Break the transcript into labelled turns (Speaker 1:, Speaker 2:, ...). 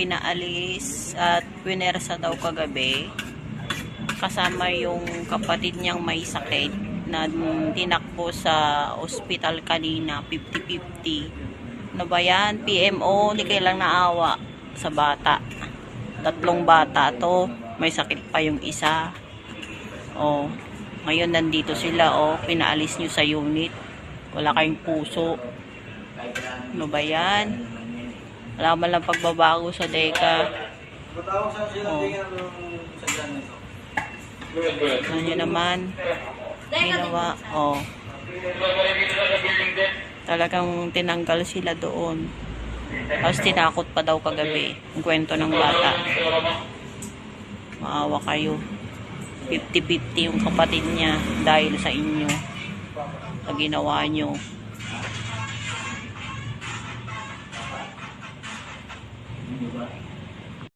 Speaker 1: pinaalis at winersa daw kagabi. Kasama yung kapatid niyang may sakit na tinakbo sa ospital kanina, 50-50. Ano ba yan? PMO, hindi kailang naawa sa bata. Tatlong bata to. May sakit pa yung isa. Oh, ngayon nandito sila, oh, pinaalis nyo sa unit. Wala kayong puso. Ano ba yan? Wala man lang pagbabago sa DECA.
Speaker 2: Matawag sa sila
Speaker 1: Oh.
Speaker 2: tingnan ng sa dyan nito.
Speaker 1: Ano nyo naman? Ginawa. Oh. Talagang tinanggal sila doon. Tapos tinakot pa daw kagabi. Ang kwento ng bata. Maawa kayo. 50-50 yung kapatid niya dahil sa inyo. Sa ginawa nyo. Như.